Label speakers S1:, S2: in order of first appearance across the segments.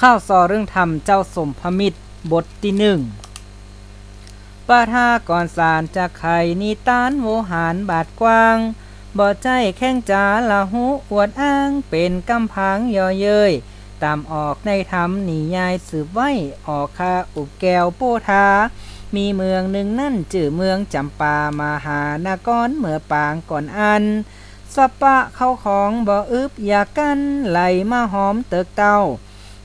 S1: ข้าวซอเรื่องธรรมเจ้าสมพมิตรบทที่หนึ่งปาทาก่อนสารจากไข่นิตานโวหารบาดกว้าง บ่ใจแข้งจาละหูอวดอ้างเป็นกำพังย่อเย้ยตามออกในธรรมนิยายสืบไว้ออกคาอุบแก้วโปธา มีเมืองหนึ่งนั่นจื่อเมืองจำปามาหานากรเมื่อปางก่อนอันสปะเข้าของบ่อึบอยากกันไหลมาหอมเติกเต้า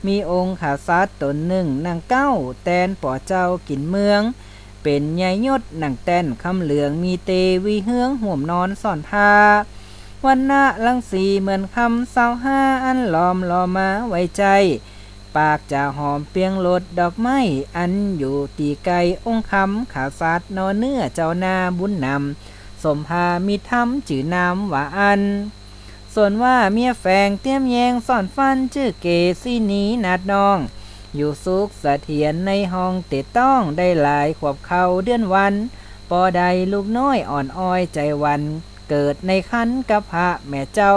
S1: มีองค์ขาซัดตนหนึ่งนางเก้าแตนป่อเจ้ากินเมือง เป็นใหญ่ยศหนังแตนคำเหลืองมีเตวีเฮืองห่วมนอนซ่อนผ้าวันหน้าลังสีเหมือนคำเศร้าห้าอันหลอมหลอมาไว้ใจ ปากจะหอมเปียงรดดอกไม้อันอยู่ตีไกลองค์คำขาซัดนอนเนื้อเจ้านาบุญนำสมพามีทำจื่อนำว่าอัน ส่วนว่าเมียแฝงเตี้ยมแยงซ่อนฟันชื่อเกซี่นี้นาดน้อง อยู่สุขเสถียรในห้องเตะต้องได้หลายขวบเขาเดือนวันปอใดลูกน้อยอ่อนอ้อยใจวัน เกิดในคันกับพระแม่เจ้า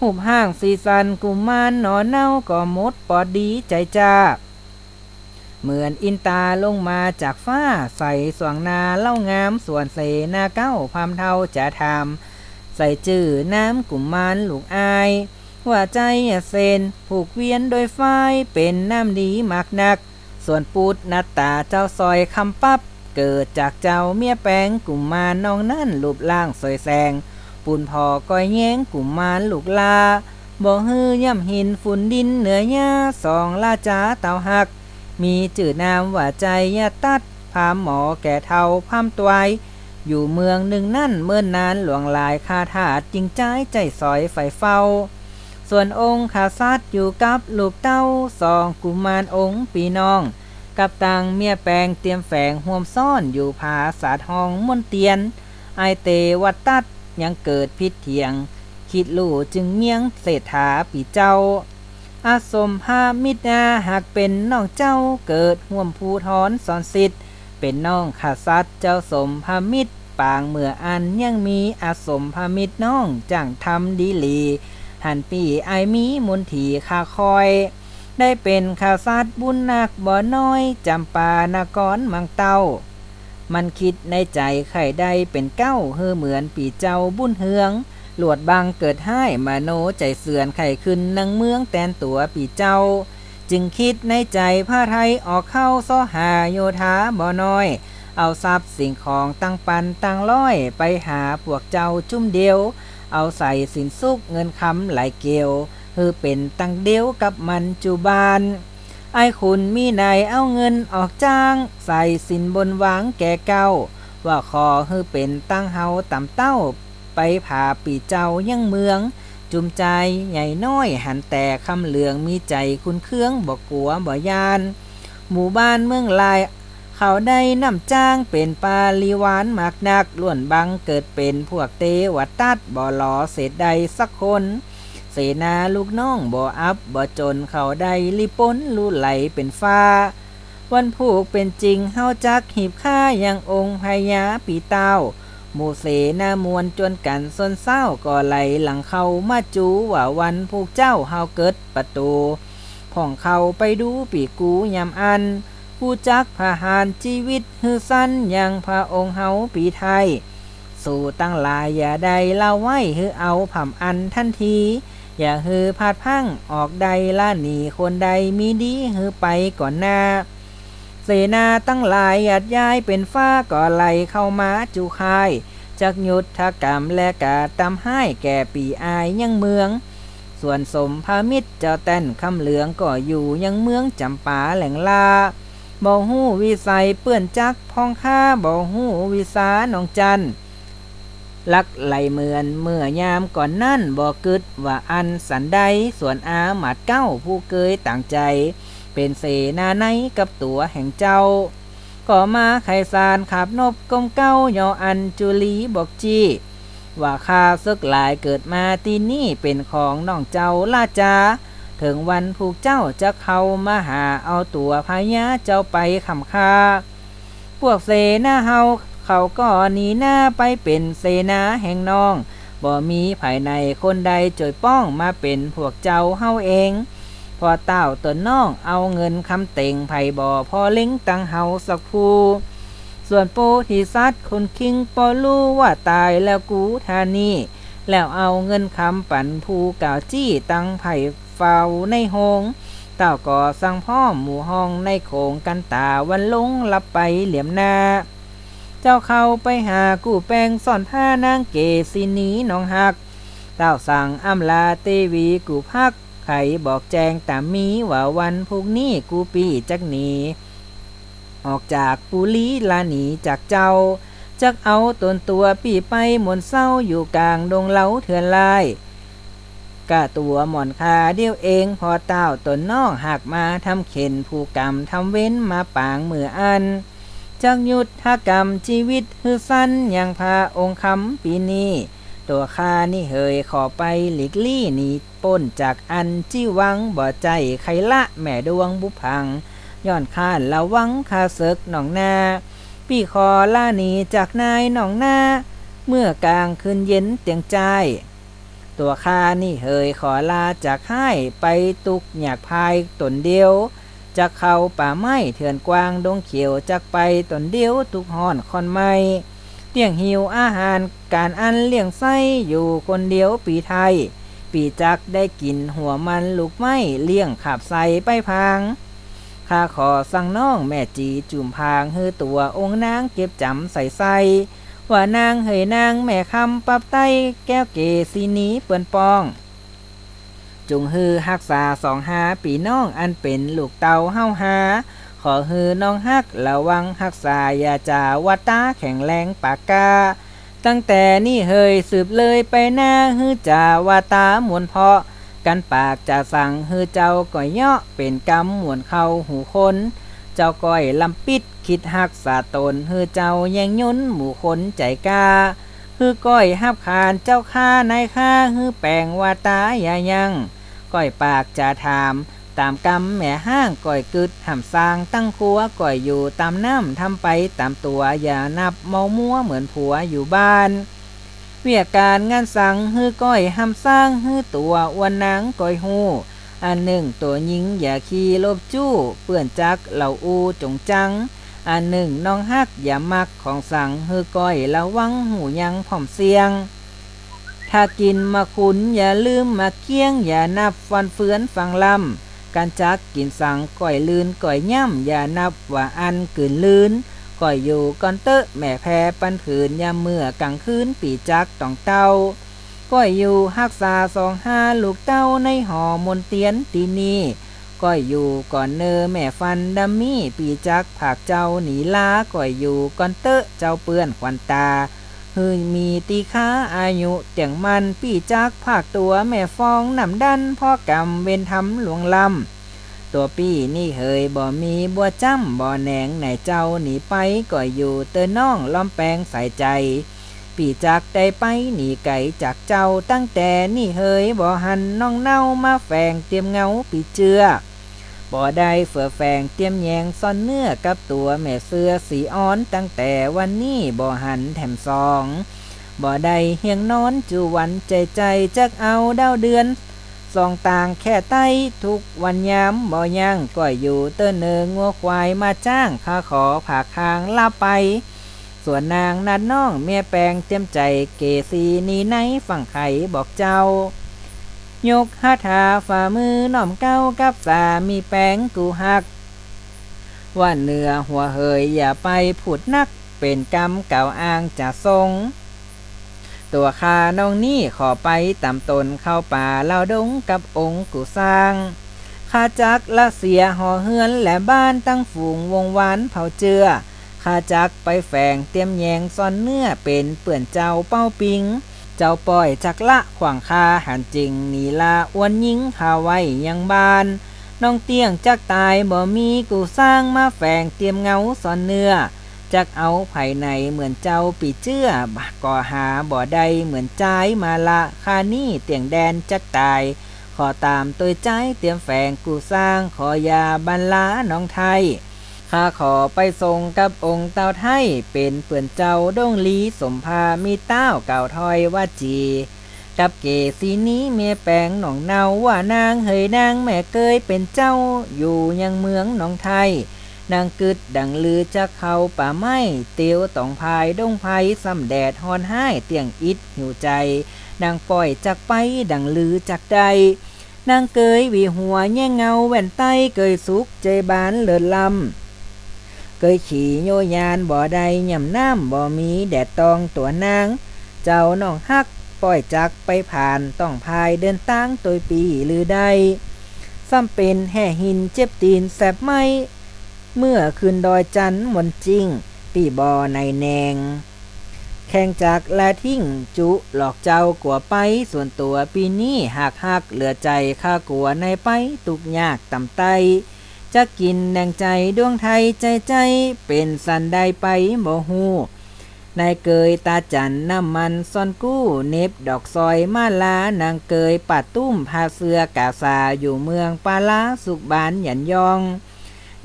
S1: หุบห้างสีสันกุมารนอนเน่าก็มดปอดดีใจจ้า เหมือนอินตาลงมาจากฟ้าใส่สวงนาเล่างามส่วนเสนาเก้าพามเท่าจะทำ ส่จื่อน้ำกุมมารลูกอายว่าใจอย่าเซนผูกเวียนโดยไฟเป็นน้ำดีมากนัก ส่วนปูดนัตาเจ้าซอยคำปับ เกิดจากเจ้าเมียแปงกุมมารน้องนั่นรูปร่างสวยแสง ปูนพอก้อยแย้งกุมมารลูกลาบ่ฮือย่ำหินฝุ่นดินเหนือหญ้าสองลาจาเต่าหัก มีจื่อนามว่าใจยาตัดพามหมอแก่เทาพามตวาย อยู่เมืองหนึ่งนั่นเมื่อนนานหลวงหลายคาถาจริงใจใจสอยไฟเฝ้า ส่วนองค์ขาซัดอยู่กับลูกเต้าสองกุมารองค์ปีน้อง กับตังเมียแปลงเตรียมแฝงห่วมซ่อนอยู่ผาสาทองมนเตียน ไอเตวัดตัดยังเกิดพิษเถียง คิดลู่จึงเมียงเศรษฐาปีเจ้า อาสมพามิตรนาหากเป็นน้องเจ้าเกิดห่วมภูทรสอนสิทธิ์เป็นน้องขาซัดเจ้าสมพามิตร ปางเมื่ออันยังมีอาสมพมิตรน้องจ้างทำดีหลี หันปีไอมีมุนถีคาคอย ได้เป็นข้าซัดบุญนักบ่อน้อยจำปานากรมังเต้า มันคิดในใจไข่ได้เป็นเก้าเฮือเหมือนปีเจ้าบุญเฮืองหลวดบังเกิดให้มาโนใจเสื่อนไข่ขึ้นนังเมืองแตนตัวปีเจ้า จึงคิดในใจผ้าไทยออกเข้าซ้อหาโยธาบ่อน้อย เอาทรัพย์สิ่งของตั้งปันตั้งร้อยไปหาพวกเจ้าจุ่มเดียว เอาใส่สินสุกเงินคำไหลเกลียวคือเป็นตั้งเดียวกับมันจุบานไอ้คุณมีนายเอาเงินออกจ้าง ใส่สินบนหวางแก่เก้าว่าขอฮือเป็นตั้งเฮาต่ำเต้า ไปผาปีเจ้ายังเมือง จุมใจใหญ่น้อยหันแต่คำเหลืองมีใจคุณเครื่องบอกกลัวบ่ยาน หมู่บ้านเมืองลาย เขาได้นำจ้างเป็นปาลีวานมากนักล้วนบังเกิดเป็นพวกเตวัดตัดบ่หลอเศษใดสักคน เสนาลูกน้องบ่อับบ่จนเขาได้ลิปนลู่ไหลเป็นฟ้า วันผูกเป็นจริงเฮาจักหีบค่ายังองค์พญาปีเต้าหมู่เสนามวลจนกันซนเศร้าก่อไหลหลังเขามาจูว่าวันผูกเจ้าเฮาเกิดประตูพ่องเขาไปดูปีกูยำอัน ผู้จักพหารชีวิตฮือสั้นยังพระองค์เฮาปีไทย สู่ตั้งหลายอย่าใดเล่าไว้ฮือเอาผ่ำอันทันที อย่าฮือพาดพังออกใดล่าหนีคนใดมีดีฮือไปก่อนหน้าเสนาตั้งหลายหยัดย้ายเป็นฟ้าก่อไหลเข้ามาจูคายจักยุทธกรรมและกาตำให้แก่ปีอายยังเมือง ส่วนสมพามิตรเจ้าแต้นคำเหลืองก็อยู่ยังเมืองจำปาแหล่งลา บ่หู้วิสัยเปื้อนจักพองค่าบ่หู้วิสาหนองจันลักไหลเหมือนเมื่อยามก่อนนั่นบ่กึดว่าอันสันใดส่วนอาหมัดเก้าผู้เกยต่างใจ เป็นเสนาในกับตัวแห่งเจ้าก็มาไขสารขับนบกงเก้ายออันจุลีบอกจีว่าข้าซึกหลายเกิดมาที่นี่เป็นของน้องเจ้าลาจา ถึงวันผูกเจ้าจะเข้ามาหาเอาตัวพญาเจ้าไปขำคาพวกเสนาเฮาเขาก็หนีหน้าไปเป็นเสนาแห่งน้องบ่มีภายในคนใดจอยป้องมาเป็นพวกเจ้าเฮาเอง พอเต้าตัวน้องเอาเงินคำเต่งไผ่บ่อพอเล้งตังเฮาสักผู้ส่วนโปธิสัตว์คนคิงปอรู้ว่าตายแล้วกูทานี่แล้วเอาเงินคำปั่นภูกาวจี้ตังไผ่ เฝ้าในหงเต้าก่อสั่งพ่อหมู่ห้องในโขงกันตาวันลงลับไปเหลี่ยมหน้าเจ้าเข้าไปหากู้แปงซ่อนผ้านางเกศินีน้องหัก เต้าสั่งอำลาเตวีกูพัก ไขบอกแจงตามมีว่าวันพรุ่งนี้กูปีจักหนี ออกจากปุลีลาหนีจากเจ้า จักเอาตนตัวปีไปหมนเศร้าอยู่กลางดงเหลาเถื่อนลาย กะตัวหมอนคาเดียวเองพอเต้าตนนอกหักมาทำเข็นผู้กรรมทำเว้นมาปางมืออันจักยุทธกรรมชีวิตฮือสั้นอยังพาองค์คำปีนี้ตัวข้านี่เหยขอไปหลีกลี่หนีป้นจากอันจี้วังบ่ใจใครละแม่ดวงบุพังย้อนข้านละวังคาเสกหนองนาปีคอล่าหนีจากนายหนองนาเมื่อกลางคืนเย็นเตียงใจ ตัวข้านี่เหยขอลาจากให้ไปตุกอยากพายตนเดียวจะเข้าป่าไม้เถื่อนกวางดงเขียวจักไปตนเดียวทุกห่อนคอนไม้เตียงหิวอาหารการอันเลี้ยงไส้อยู่คนเดียวปีไทย ปีจักได้กินหัวมันลูกไม้เลี้ยงขับใส่ไปพังข้าขอสั่งน้องแม่จีจุ่มพางฮือตัวองค์นางเก็บจำใส่ใส่ ว่านางเหยนางแม่คำปับไต้แก้วเกสีนีเปื่อนปอง จุงฮือฮักษาสองหาปีน้องอันเป็นลูกเตาเฮาหา ขอฮือน้องฮักระวังฮักษายาจาวัตาแข็งแรงปากกา ตั้งแต่นี่เฮยสืบเลยไปหน้าฮือจาวาตามวนเพาะ กันปากจะสั่งฮือเจ้าก่อยเยาะเป็นกำหมวนเข้าหูคน เจ้าก้อยลำปิด คิดหักษาตนฮือเจ้าแย่งยุนหมู่คนใจกาฮือก้อยหับขานเจ้าข้านายข้าฮือแปลงวาตายายังก้อยปากจะถามตามกรรมแม่ห้างก่อยกึดห่ำสร้างตั้งครัวก่อยอยู่ตามน้ำทำไปตามตัวอย่านับเมามัวเหมือนผัวอยู่บ้าน เวียการงานสั่งฮือก้อยหำสร้างฮือตัวอ้วนนางก้อยหูอันหนึ่งตัวยิงอย่าขี่ลบจู้เปื่อนจักเหล่าอูจงจัง อันหนึ่งน้องฮักอย่ามักของสั่งฮือก้อยระวังหูยังผอมเสียง ถ้ากินมาคุนอย่าลืมมาเคียง อย่านับฟันเฟือนฟังลำการจักกินสั่งก่อยลืนก่อยย่ำอย่านับว่าอันกืนลืนก่อยอยู่ก่อนเตอะแม่แพ้ปันผืนยามเมื่อกลางคืนปีจักต้องเต้าก้อยอยู่ฮักษาสองห้าลูกเต้าในหอมนเตียนตีนี ก้อยอยู่ก่อนเนอแม่ฟันดัมมี่ปีจักผากเจ้าหนีลาก่อยอยู่ก่อนเตอะเจ้าเปื้อนควันตาฮือมีตีค้าอายุเตียงมันปีจักภาคตัวแม่ฟองนำดันพ่อกำเวนทำหลวงลำตัวปี้นี่เฮยบ่มีบัวจ้ำบ่แหนงไหนเจ้าหนีไปก่อยอยู่เตอน้องล้อมแปลงใส่ใจ ปีจักได้ไปหนีไก่จากเจ้าตั้งแต่นี่เฮยบ่หันน้องเน่ามาแฝงเตรียมเงาปีเจือ บ่ได้เฟือแฝงเตรียมแยงซ่อนเนื้อกับตัวแม่เสื้อสีอ้อนตั้งแต่วันนี้บ่หันแถมซองบ่ได้เฮียงนอนจูวันใจใจจักเอาดาวเดือนสองต่างแค่ใต้ทุกวันยามบ่ยังก่อยอยู่เตอเนืองัวควายมาจ้างข้าขอผ่าคางลาไป ส่วนนางนัดน้องเมียแปลงเตรียมใจเกสีนีไนฝั่งไข่บอกเจ้า ยกหาทาฝ่ามือน้อมเก้ากับสามีแป้งกูหัก ว่าเนื้อหัวเหยอย่าไปผุดนักเป็นกรรมเก่าอ้างจะทรง ตัวขาน้องนี่ขอไปตามตนเข้าป่าเล่าดงกับองค์กูสร้างข้าจักละเสียห่อเฮือนและบ้านตั้งฝูงวงวานเผาเจือข้าจักไปแฝงเตรียมแยงซ่อนเนื้อเป็นเปื่อนเจ้าเป้าปิง เจ้าปล่อยจักละขวางคาหันจริงนีลาอ้วนยิงข้าไว้ยังบ้าน น้องเตียงจักตายบ่มีกูสร้างมาแฝงเตรียมเงาซ่อนเนื้อจักเอาภายในเหมือนเจ้าปีเจื้อบก่อหาบ่ได้เหมือนใจมาละคานี่เตียงแดนจักตาย ขอตามตัวใจเตรียมแฝงกูสร้างขอยาบรรลาน้องไทย ข้าขอไปทรงกับองค์เต้าไทย เป็นเปื่อนเจ้าดงลีสมภามีเต้าเก่าทอยว่าจี กับเกสีนี้เมียแปงหนองเนาว่านางเฮยนางแม่เกยเป็นเจ้าอยู่ยังเมืองหนองไทย นางกึดดังลือจะเขาป่าไม้เตียวต้องพายดงไพซ้ำแดดฮอนห้เตียงอิดหิวใจ นางปล่อยจากไปดังลือจากใดนางเกยวีหัวแย่งเงาแว่นไต้เกยสุกใจบานเลิศลำ เกยขี่โยยานบ่อใดย่ำน้ำบ่มีแดดตองตัวนาง เจ้าน้องฮักปล่อยจักไปผ่านต้องพายเดินตั้งตัวปีหรือใดซ้ำเป็นแห่หินเจ็บตีนแสบไหม เมื่อคืนดอยจันทร์วันจริง ปีบอในแนง แข่งจากและทิ้งจุหลอกเจ้ากลัวไปส่วนตัวปีนี้หักหักเหลือใจข้ากลัวในไปตุกยากต่ำไต จะกินแดงใจดวงไทยใจใจ เป็นสันใดไปบ่ฮูนายเกยตาจันน้ำมันซ่อนกู้ เน็บดอกซอยมาลานางเกยปัดตุ้มพาเสือกาซาอยู่เมืองปาลาสุกบานหยันยอง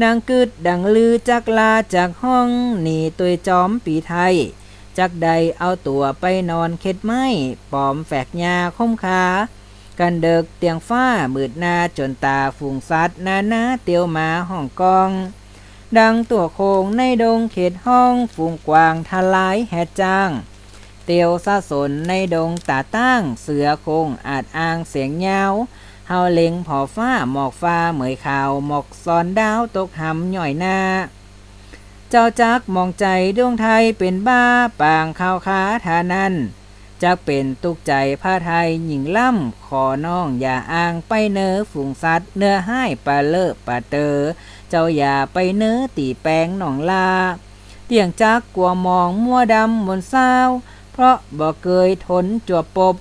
S1: นางกึดดังลือจักลาจากห้องหนีตัวจอมปีไทย จักใดเอาตัวไปนอนเข็ดไม้ปอมแฝกยาคมขา กันเดิกเตียงฟ้ามืดหน้าจนตาฝูงสัตว์นานาเตียวหมาห้องกอง ดังตัวโคงในดงเขตห้องฝูงกวางทลายแหจ้าง เตียวซาสนในดงตาตั้งเสือโคงอาจอ้างเสียงยาวเฮาเล็งผอฟ้าหมอกฟ้าเหมยขาวหมอกซอนดาวตกหำหน่อยหน้า เจ้าจักมองใจดวงไทยเป็นบ้าปางข้าวขาทานัน จักเป็นตุกใจผ้าไทยหญิงล่ำขอน้องอย่าอ้างไปเนอฝูงสัตว์เนื้อให้ปลาเลอะปลาเตอ เจ้าอย่าไปเนื้อตีแปงหนองลา เตียงจักกลัวมองมัวดำบนเศร้า เพราะบ่เคยทนจวบปบ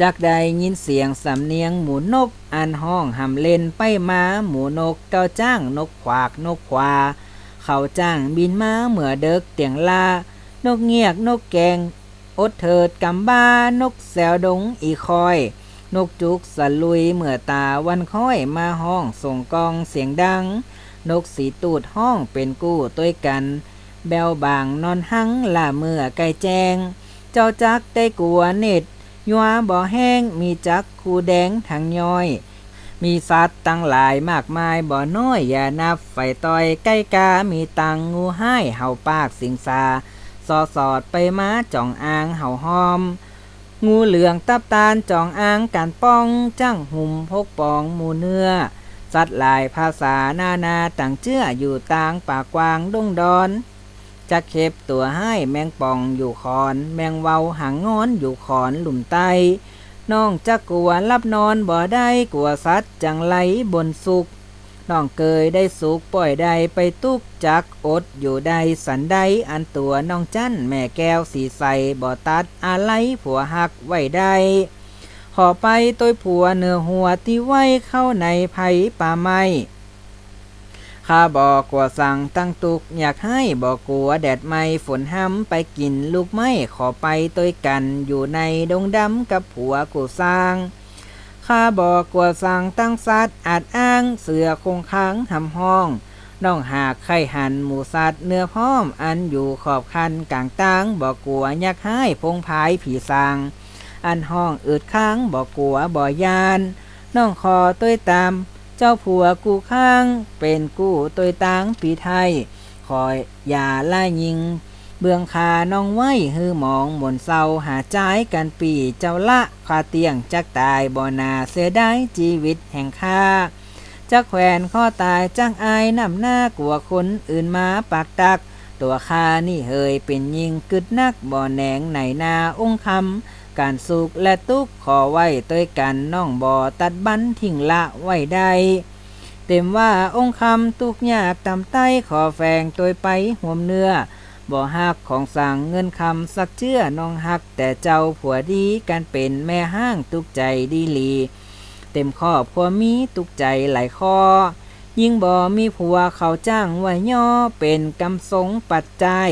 S1: จากใดยินเสียงสำเนียงหมูนก อันห้องหำเล่นไปมาหมูนกเจ้าจ้างนกขวากนกควา เขาจ้างบินมาเหมือเด็กเตียงลา นกเงียกนกแกง อดเถิดกำบ้านกแซวดงอีคอย นกจุกสลุยเมื่อตาวันค่อยมาห้องส่งกองเสียงดัง นกสีตูดห้องเป็นกู้ต้วยกัน แบวบางนอนหังล่าเมื่อไก่แจง เจ้าจักได้กลัวเน็ดยัวบ่อแห้งมีจักคูแดงทางย้อยมีสัตว์ตั้งหลายมากมายบ่อน้อยอย่านับไฟต่อยใกล้กา มีตังงูให้เห่าปากสิงสา สอสอดไปมาจ่องอ่างเห่าหอม งูเหลืองตับตาลจ่องอ่างการป้องจ้างหุ่มพกปองหมูเนื้อสัตว์หลายภาษานานาต่างเชื่ออยู่ต่างป่ากวางดงดอนจะเข็บตัวให้แมงป่องอยู่คอน แมงเวาหางงอนอยู่ขอนหลุมไตน้องจะกลัวรับนอนบ่ได้กลัวสัตว์จังไหลบนสุก น้องเกยได้สุกปล่อยใดไปตุกจักอดอยู่ใดสันใดอันตัวน้องจันแม่แก้วสีใสบ่ตัดอะไรผัวหักไว้ได้ขอไปตัวผัวเนื้อหัวที่ไว้เข้าในไผ่ป่าไม้ข้าบอกกลัวสั่งตั้งตุกอยากให้บอกกลัวแดดไม่ฝนห้ำไปกินลูกไม้ขอไปตัวกันอยู่ในดงดำกับผัวกูสร้าง ข้าบอกกลัวสั่งตั้งสัตว์อาจอ้างเสือคงค้างหำห้องน้องหากไข่หันหมูสัตว์เนื้อพร้อมอันอยู่ขอบคันกลางตังบอกกลัวยักให้พงพายผีสางอันห้องอืดค้างบอกกลัวบ่อยานน้องคอต้วยตาม เจ้าผัวกูข้าง เป็นกู้ต้วยตังปีไทยคอยอย่าล่ายิง เบื้องคาน้องไว้ฮือหมองหมนเศร้าหาใจกันปีเจ้าละคาเตียงจักตายบ่นาเสียได้ชีวิตแห่งข้าจักแขวนข้อตายจักอายนำหน้ากลัวคนอื่นมาปากตัก ตัวข้านี่เฮยเป็นยิงกึดนักบ่อแหนงไหนนาองค์คำการสุกและตุกขอไว้ต้วยกันน้องบ่อตัดบันทิ้งละไว้ได้เต็มว่าองค์คำตุกยากตำใต้ขอแฝงตัวไปห่วมเนื้อ บ่ฮักของสั่งเงินคำสักเชื่อน้องฮัก แต่เจ้าผัวดีกันเป็นแม่ห้างตุกใจดีหลี เต็มข้อผัวมีตุกใจหลายข้อ ยิ่งบ่มีผัวเขาจ้างไว้ย่อเป็นกำสงปัจจัย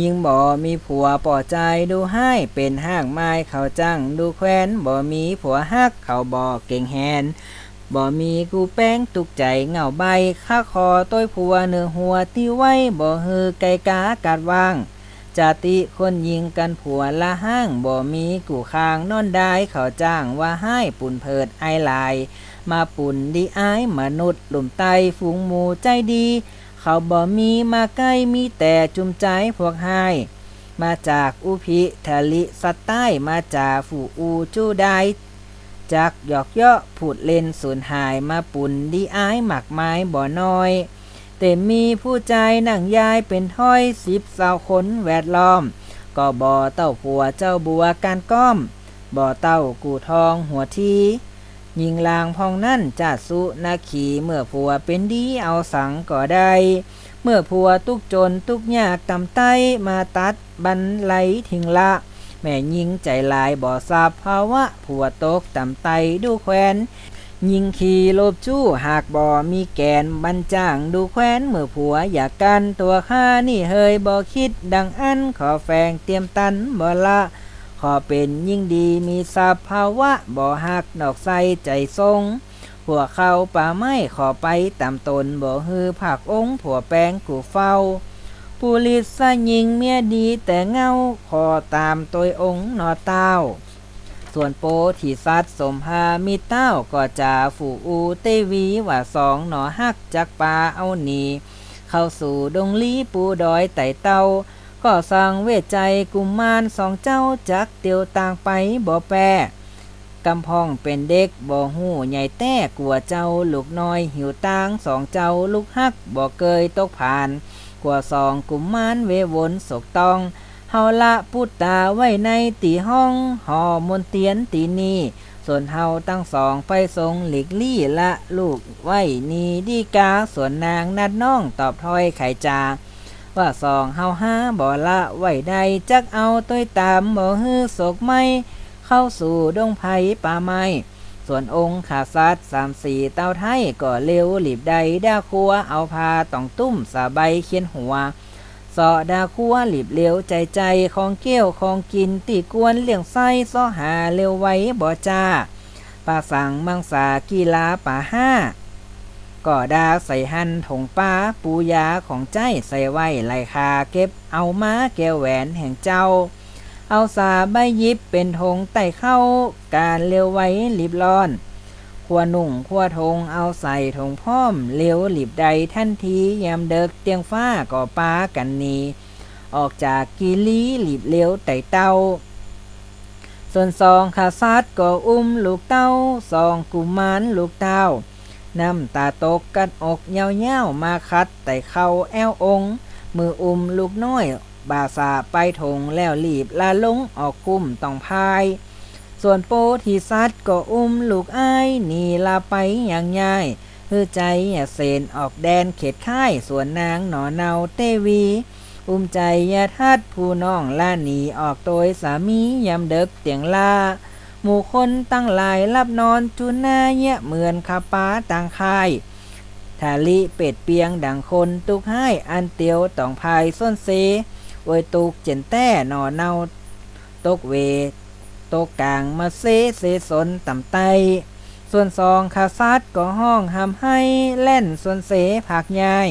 S1: ยิ่งบ่มีผัวป่อใจดูให้เป็นห้างไม้เขาจ้างดูแควนบ่มีผัวฮักเขาบ่เก่งแฮน บ่มีกูแป้งตุกใจเหงาใบข้าคอต้อยผัวเนื้อหัวที่ไว้บ่ฮือไก่กากาดว่างจาติคนยิงกันผัวละห้างบ่มีกูคางนอนได้เขาจ้างว่าให้ปุ่นเพิดไอลาย มาปุ่นดีอายมนุษย์หลุมไตฝูงหมูใจดี เขาบ่มีมาใกล้มีแต่จุมใจพวกให้ มาจากอุพิทะลิสัตใต้มาจากฝูอูจูได้ จากหยอกเยาะผุดเล่นสูญหายมาปุ่นดีอายหมักไม้บ่อน้อยแต่มีผู้ใจนั่งยายเป็นถ้อยสิบสาวคนแวดล้อม ก็บ่อเต้าผัวเจ้าบัวการก้อม บ่อเต้ากูทองหัวทียิงลางพองนั่นจัดสุนาขีเมื่อผัวเป็นดีเอาสังก็ได้ เมื่อผัวตุกจนตุกยากตำไต้มาตัดบันไหลทิ้งละ แม่ยิงใจลายบ่อทราบภาวะผัวตกต่ำไตดูแควนยิงขี่โลบจู้หากบ่มีแกนบันจ้างดูแควนเมื่อผัวอยากกันตัวข้านี่เฮยบ่คิดดังอันขอแฟงเตรียมตันบ่ละขอเป็นยิ่งดีมีสภาวะบ่หักดอกใสใจทรงผัวเขาป่าไม้ขอไปตามตนบ่ฮือผักองค์ผัวแปงกูเฝ้า ปุลิสยิงเมียดีแต่เงาขอตามตัวองค์นอเต้า ส่วนโปที่ซัดสมหามีเต้าก็จะฝูอูเตวีว่าสองหนอหักจากปลาเอาหนีเข้าสู่ดงลีปูดอยไต่เต้าก็สั่งเวทใจกุมมารสองเจ้าจักเตียวต่างไปบ่แปรกำพองเป็นเด็กบ่หูใหญ่แต้กลัวเจ้าลูกน้อยหิวตางสองเจ้าลูกฮักบ่เกยตกผ่าน กว่าสองกุมมารเววนศกตอง เฮาละพุตตาไว้ในตีห้องหอมนเตียนตีนีส่วนเฮาตั้งสองไปทรงหลีกลี่ละลูกไว้นีดีกาส่วนนางนัดน้องตอบถ้อยไขจา ว่าสองเฮาห้าบ่ละไว้ใดจักเอาต้วยตามบ่ฮือศกไม่ เข้าสู่ดงไผ่ป่าไม้ ส่วนองค์ขาซัดสามสี่เต้าไทยก็เร็วหลีบใดด้าครัวเอาพาต้องตุ้มสาใบเขียนหัวสอดาคัวหลีบเร็วใจใจของเกี้ยวของกินตีกวนเลี้ยงไส้ซ้อหาเร็วไว้บ่จ้าป่าสังมังสากีฬาป่าห้าก่อดาใส่หันถงป้าปูยาของใจใส่ไว้ไหลคาเก็บเอามาแก้วแหวนแห่งเจ้า เอาสาใบยิบเป็นธงไต่เข้าการเร็วไว้รีบร้อนขัวหนุ่งขัวทงเอาใส่ถงพร้อมเลี้ยวหลีบใดทันทียามเดิกเตียงฟ้าก่อป้ากันนีออกจากกีลีหลีบเลี้ยวไต่เต้า ส่วนสองขาซัดก็อุ้มลูกเต้าสองกุมารลูกเต้าน้ำตาตกกันอกเยาวๆมาคัดไต่เข้าแอวอง มืออุ้มลูกน้อย บาสาไปถงแล้วรีบลาลงออกกุ้มต้องพาย ส่วนโปที่ซัดก็อุ้มลูกอ้ายหนีลาไปอย่างง่ายเพื่อใจอย่าเซนออกแดนเขตค่ายส่วนนางหนอเนาเตวี อุ้มใจอยาทัดผู้น้องล่าหนีออกโดยสามียำเด็กเตียงลาหมู่คนตั้งหลายรับนอนจุนหน้าเยะเหมือนคาป้าต่างค่ายทาลิเป็ดเปียงดังคนตุกให้อันเตียวต้องพายส้นเซ โวยตุกเจนแต้หนอเนาตกเวตกกลางมาเซเซสนต่ำไต ส่วนสองคาซัดก็ห้องหำให้เล่นส่วนเสผักยาย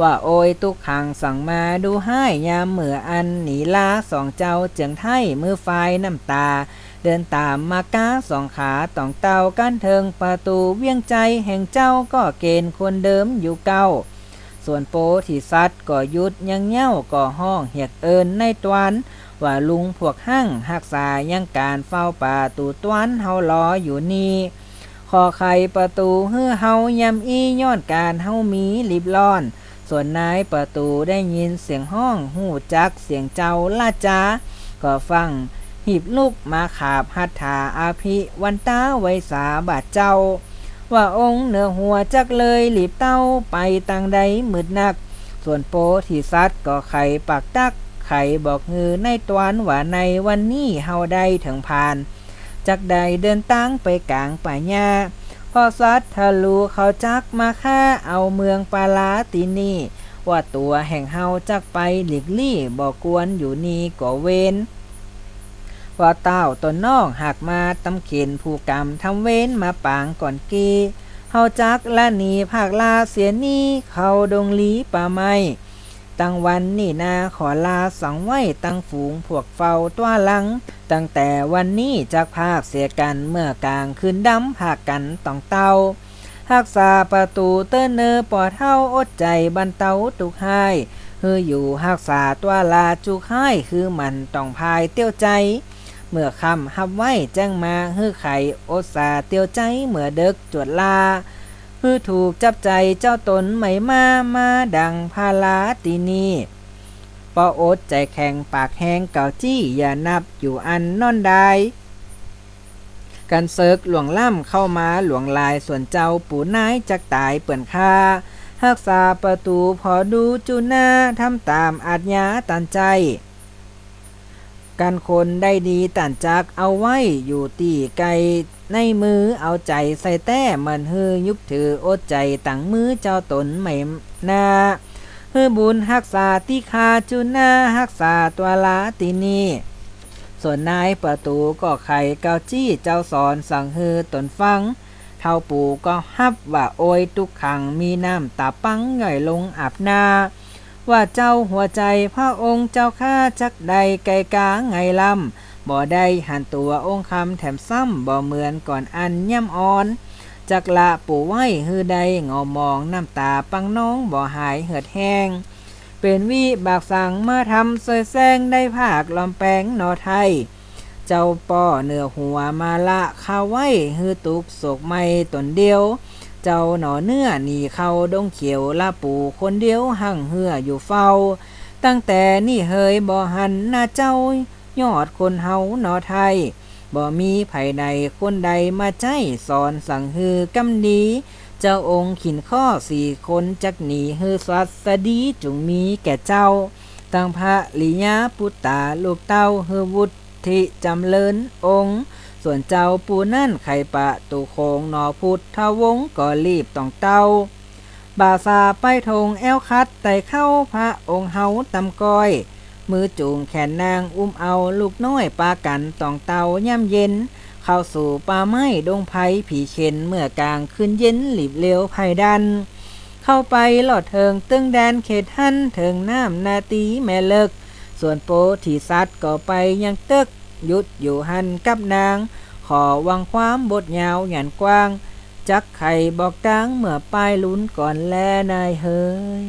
S1: ว่าโอยตุกขังสั่งมาดูให้ยามเหมืออันหนีลาสองเจ้าเจียงไทยมือไฟน้ำตา เดินตามมาก้าสองขาต้องเตากั้นเทิงประตูเวียงใจแห่งเจ้าก็เกณฑ์คนเดิมอยู่เก้า ส่วนโปที่ซัดก็ยุดยังเง่าก็ห้องเหียกเอินในตวัน ว่าลุงพวกหั่งหักษายังการเฝ้าป่าตูตวนเฮารออยู่นี่ขอไขประตูเฮือเฮายำอีย้อนการเฮามีรีบร้อน ส่วนนายประตูได้ยินเสียงห้องหูจักเสียงเจ้าลาจาก็ฟังหีบลูกมาขาบหัตถาอาภิวันตาไวสาบาดเจ้า ว่าองค์เหนือหัวจักเลยหลีบเต้าไปตังใดมืดนัก ส่วนโปที่ซัดก็ไข่ปากตัก ไข่บอกงือในตวนว่าในวันนี้เฮาได้ถึงผ่าน จักใดเดินตั้งไปกลางป่าหญ้าพอซัดทะลุเขาจักมาฆ่าเอาเมืองปาลาตินี่ ว่าตัวแห่งเฮาจักไปหลีกลี่บอกกวนอยู่นี่ก็เวน ว่าเต้าตนน้องหักมาตำเข็นผู้กรรมทำเว้นมาปางก่อนกีเฮาจักละหนีภาคลาเสียนี่เขาดงลีป่าไม้ตั้งวันนี่นาขอลาสังไว้ตั้งฝูงพวกเฝ้าตัวหลัง ตั้งแต่วันนี้จากภาคเสียกันเมื่อกลางคืนดำภาคกันต้องเต้าหักษาประตูเต้นเนอปอดเท่าอดใจบันเตาตุกให้คืออยู่หักษาตัวลาจุกให้คือมันต้องพายเตี้ยวใจ เมื่อคำฮับไว้แจ้งมาฮื้อไข่โอดสาเตียวใจเมื่อเด็กจวดลาฮื้อถูกจับใจเจ้าตนไม่มามาดังพาลาตีนีปออดใจแข็งปากแห้งเก่าจี้อย่านับอยู่อันนอนได้กันเซิกหลวงล่ำเข้ามาหลวงลายส่วนเจ้าปูนายจักตายเปิ่อนค่าหักษาประตูพอดูจุนาทำตามอาญญาตันใจ กันคนได้ดีตันจักเอาไว้อยู่ตีไกลในมือเอาใจใส่แต้มันฮือยุบถืออดใจตั้งมือเจ้าตนไม่นาฮือบุญหักษาติคาจุนาหักษาตัวลาตินีส่วนนายประตูก็ไข่เกาจี้เจ้าสอนสั่งฮือตนฟัง เท่าปู่ก็ฮับว่าโอยทุกขังมีน้ำตาปังหง่อยลงอาบนา ว่าเจ้าหัวใจพระองค์เจ้าข้าจักใดไกลกาไงลำบ่ได้หันตัวองค์คำแถมซ้ำบ่เหมือนก่อนอันย่ำอ่อน จักละปู่ไหวฮือใดงอมองน้ำตาปังน้องบ่หายเหือดแห้ง เป็นวิบากสั่งมาทำเสยแซงได้ภาคลอมแปงนอไทย เจ้าป้อเหนือหัวมาละข้าไว้ฮือตุกโศกไม่ตนเดียว เจ้าหนอเนื้อหนีเข้าดงเขียวละปูคนเดียวหั่งเหืออยู่เฝ้า ตั้งแต่นี่เฮยบ่หันหน้าเจ้ายอดคนเฮาหนอไทยบ่มีไผใดคนใดมาใจสอนสั่งฮือกำดีเจ้าองค์ขินข้อสี่คนจักหนีฮือสวัสดีจุงมีแก่เจ้า ตั้งพระลิยาปุตตาลูกเต้าฮือวุฒิจำเลินองค์ ส่วนเจ้าปูนั่นไข่ปะตูโคงนอพุทธวงก็รีบต้องเต้า บาซาไปทงแอวคัดไต่เข้าพระองค์เฮาตำก้อย มือจูงแขนนางอุ้มเอาลูกน้อยปากันต้องเตาย่ำเย็น เข้าสู่ป่าไม้ดงไผ่ผีเข็นเมื่อกลางคืนเย็นหลีบเลี้ยวไผ่ดัน เข้าไปหลอดเทิงตึงแดนเขตหันเทิงน้ำนาตีแม่เลิก ส่วนโปที่สัตว์ก็ไปยังเตึก ยุดอยู่หันกับนาง ขอวังความบทยาวหยันกว้าง จักไข่บอกดังเมื่อปลายลุ้นก่อนแลนายเฮย